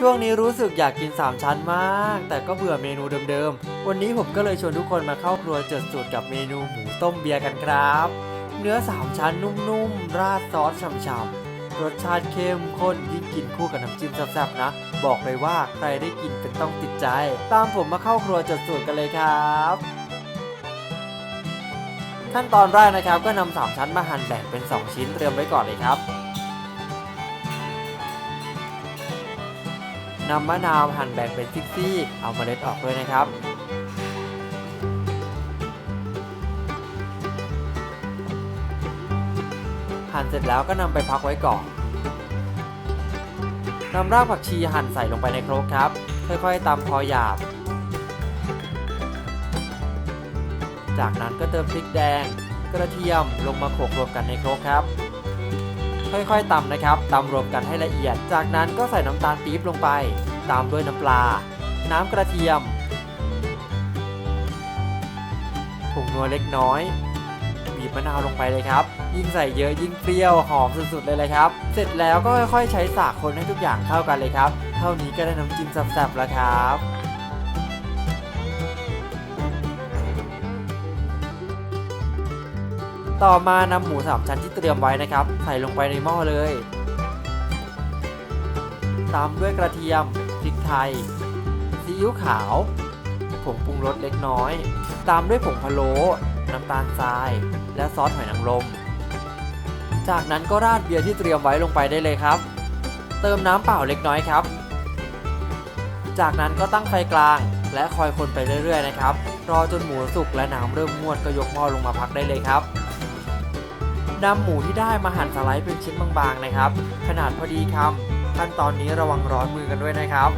ช่วงนี้รู้สึกอยากกิน 3 ชั้นมาก แต่ก็เบื่อเมนูเดิมๆ วันนี้ผมก็เลยชวนทุกคนมาเข้าครัวจดสูตรกับเมนูหมูต้มเบียร์กันครับ เนื้อ 3 ชั้นนุ่มๆ ราดซอสฉ่ำๆ รสชาติเข้มข้นยิ่งกินคู่กับน้ำจิ้มแซ่บๆนะ บอกเลยว่าใครได้กินเป็นต้องติดใจ ตามผมมาเข้าครัวจดสูตรกันเลยครับ ขั้นตอนแรกนะครับก็นำสามชั้นมาหั่นแบ่งเป็น 2 ชิ้นเตรียมไว้ก่อนเลยครับ นำมะนาวหั่นแบ่งเป็นซี่ๆเอาเมล็ดออกด้วยนะครับ หั่นเสร็จแล้วก็นำไปพักไว้ก่อนนำรากผักชีหั่นใส่ลงไปในโครกครับ ค่อยๆตำพอหยาบ จากนั้นก็เติมพริกแดง กระเทียมลงมาโขลกรวมกันในโครกครับ ค่อยๆตำนะครับตำรวมกันให้ละเอียด จากนั้นก็ใส่น้ำตาลปี๊บลงไป ตามด้วยน้ำปลา น้ำกระเทียมผงนัวเล็กน้อยบีบมะนาวลงไปเลยครับ ยิ่งใส่เยอะยิ่งเปรี้ยวหอมสุดๆเลยเลยครับ เสร็จแล้วก็ค่อยๆใช้สากคนให้ทุกอย่างเข้ากันเลยครับ เท่านี้ก็ได้น้ำจิ้มแซ่บๆแล้วครับ ต่อมานำหมูสามชั้นที่เตรียมไว้นะครับ ใส่ลงไปในหม้อเลย ตามด้วยกระเทียมพริกไทยซีอิ๊วขาว ผงปรุงรสเล็กน้อย ตามด้วยผงพะโล้น้ำตาลทราย และซอสหอยนางรม จากนั้นก็ราดเบียร์ที่เตรียมไว้ลงไปได้เลยครับ เติมน้ำเปล่าเล็กน้อยครับ จากนั้นก็ตั้งไฟกลางและคอยคนไปเรื่อยๆนะครับ รอจนหมูสุกและน้ำเริ่มงวดก็ยกหม้อลงมาพักได้เลยครับ นำหมูที่ได้มาหั่นสไลด์เป็นชิ้นบางๆนะครับ ขนาดพอดีคำขั้นตอนนี้ระวังร้อนมือกันด้วยนะครับ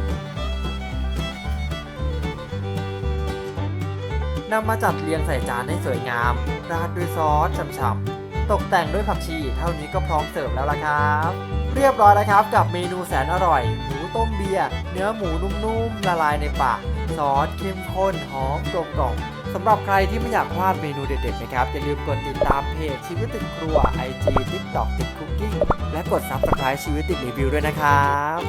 นำมาจัดเรียงใส่จานให้สวยงาม ราดด้วยซอสฉ่ำๆ ตกแต่งด้วยผักชี เท่านี้ก็พร้อมเสิร์ฟแล้วล่ะครับ เรียบร้อยแล้วครับกับเมนูแสนอร่อย หมูต้มเบียร์เนื้อหมูนุ่มๆละลายในปากซอสเข้มข้นหอมกลมกล่อมสำหรับใครที่ไม่อยากพลาดเมนูเด็ดๆนะครับ อย่าลืมกดติดตามเพจชีวิตติดครัว IG TikTok ติดคุกกิ้งและกด Subscribe ชีวิตติดรีวิวด้วยนะครับ